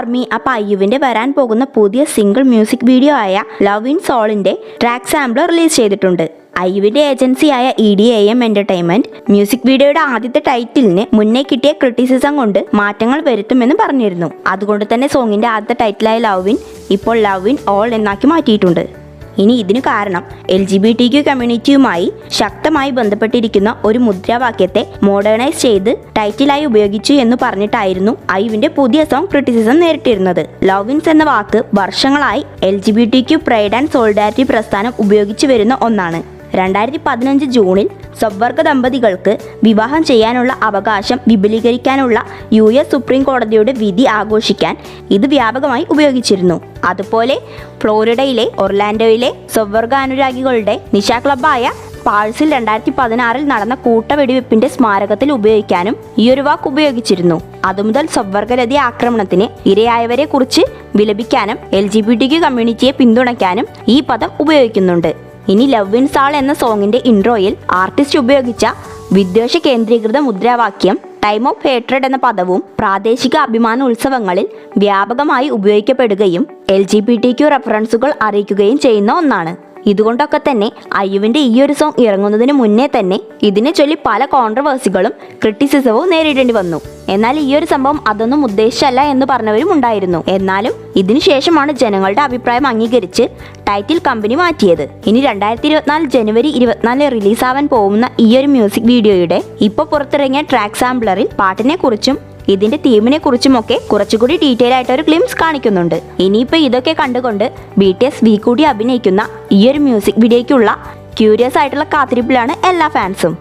Army അപ്പൊ അയ്യുവിന്റെ വരാൻ പോകുന്ന പുതിയ സിംഗിൾ മ്യൂസിക് വീഡിയോ ആയ ലവ് ഇൻ സോളിന്റെ ട്രാക്ക് സാമ്പിൾ റിലീസ് ചെയ്തിട്ടുണ്ട്. അയ്യുവിന്റെ ഏജൻസിയായ E D A M entertainment music വീഡിയോയുടെ ആദ്യത്തെ ടൈറ്റിലിന് മുന്നേ കിട്ടിയ ക്രിറ്റിസിസം കൊണ്ട് മാറ്റങ്ങൾ വരുത്തുമെന്ന് പറഞ്ഞിരുന്നു. അതുകൊണ്ട് തന്നെ സോങ്ങിന്റെ ആദ്യത്തെ ടൈറ്റിലായ ലവ് ഇൻ ഇപ്പോൾ ലവ് ഇൻ ഓൾ എന്നാക്കി മാറ്റിയിട്ടുണ്ട്. ഇനി ഇതിന് കാരണം L G B T Q കമ്മ്യൂണിറ്റിയുമായി ശക്തമായി ബന്ധപ്പെട്ടിരിക്കുന്ന ഒരു മുദ്രാവാക്യത്തെ മോഡേണൈസ് ചെയ്ത് ടൈറ്റിലായി ഉപയോഗിച്ചു എന്ന് പറഞ്ഞിട്ടായിരുന്നു ഐവിന്റെ പുതിയ സോങ് ക്രിറ്റിസിസം നേരിട്ടിരുന്നത്. ലോവിൻസ് എന്ന വാക്ക് വർഷങ്ങളായി L G B T Q pride and solidarity പ്രസ്ഥാനം ഉപയോഗിച്ചു വരുന്ന ഒന്നാണ്. രണ്ടായിരത്തി പതിനഞ്ച് ജൂണിൽ സ്വവർഗ ദമ്പതികൾക്ക് വിവാഹം ചെയ്യാനുള്ള അവകാശം വിപുലീകരിക്കാനുള്ള യു എസ് സുപ്രീം കോടതിയുടെ വിധി ആഘോഷിക്കാൻ ഇത് വ്യാപകമായി ഉപയോഗിച്ചിരുന്നു. അതുപോലെ ഫ്ലോറിഡയിലെ ഒർലാൻഡോയിലെ സ്വവർഗ അനുരാഗികളുടെ നിശാ ക്ലബ്ബായ പാഴ്സിൽ രണ്ടായിരത്തി പതിനാറിൽ നടന്ന കൂട്ടവെടിവെപ്പിന്റെ സ്മാരകത്തിൽ ഉപയോഗിക്കാനും ഈ ഒരു വാക്ക് ഉപയോഗിച്ചിരുന്നു. അതുമുതൽ സ്വവർഗരതി ആക്രമണത്തിന് ഇരയായവരെ കുറിച്ച് വിലപിക്കാനും എൽ ജി ബി ടി കമ്മ്യൂണിറ്റിയെ പിന്തുണയ്ക്കാനും ഈ പദം ഉപയോഗിക്കുന്നുണ്ട്. ഇനി ലവ് ഇൻ സാൾ എന്ന സോങ്ങിന്റെ ഇൻട്രോയിൽ ആർട്ടിസ്റ്റ് ഉപയോഗിച്ച വിദ്വേഷ കേന്ദ്രീകൃത മുദ്രാവാക്യം ടൈം ഓഫ് ഹേട്രഡ് എന്ന പദവും പ്രാദേശിക അഭിമാന ഉത്സവങ്ങളിൽ വ്യാപകമായി ഉപയോഗിക്കപ്പെടുകയും L G B T Q റെഫറൻസുകൾ അറിയിക്കുകയും ചെയ്യുന്ന ഒന്നാണ്. ഇതുകൊണ്ടൊക്കെ തന്നെ അയ്യുവിന്റെ ഈ ഒരു സോങ് ഇറങ്ങുന്നതിന് മുന്നേ തന്നെ ഇതിനെ ചൊല്ലി പല കോൺട്രവേഴ്സികളും ക്രിറ്റിസിസവും നേരിടേണ്ടി വന്നു. എന്നാൽ ഈ ഒരു സംഭവം അതൊന്നും ഉദ്ദേശിച്ചല്ല എന്ന് പറഞ്ഞവരും ഉണ്ടായിരുന്നു. എന്നാലും ഇതിനുശേഷമാണ് ജനങ്ങളുടെ അഭിപ്രായം അംഗീകരിച്ച് ടൈറ്റിൽ കമ്പനി മാറ്റിയത്. ഇനി രണ്ടായിരത്തി ഇരുപത്തിനാല് ജനുവരി ഇരുപത്തിനാലിൽ റിലീസാവാൻ പോകുന്ന ഈ ഒരു മ്യൂസിക് വീഡിയോയുടെ ഇപ്പോൾ പുറത്തിറങ്ങിയ ട്രാക്ക് സാമ്പിളറിൽ പാട്ടിനെ കുറിച്ചും ഇതിന്റെ തീമിനെ കുറിച്ചുമൊക്കെ കുറച്ചുകൂടി ഡീറ്റെയിൽ ആയിട്ട് ഒരു ക്ലിംസ് കാണിക്കുന്നുണ്ട്. ഇനിയിപ്പോൾ ഇതൊക്കെ കണ്ടുകൊണ്ട് ബി ടി എസ് വി കൂടി അഭിനയിക്കുന്ന ഈ ഒരു മ്യൂസിക് വീഡിയോയ്ക്കുള്ള ക്യൂരിയസ് ആയിട്ടുള്ള കാത്തിരിപ്പിലാണ് എല്ലാ ഫാൻസും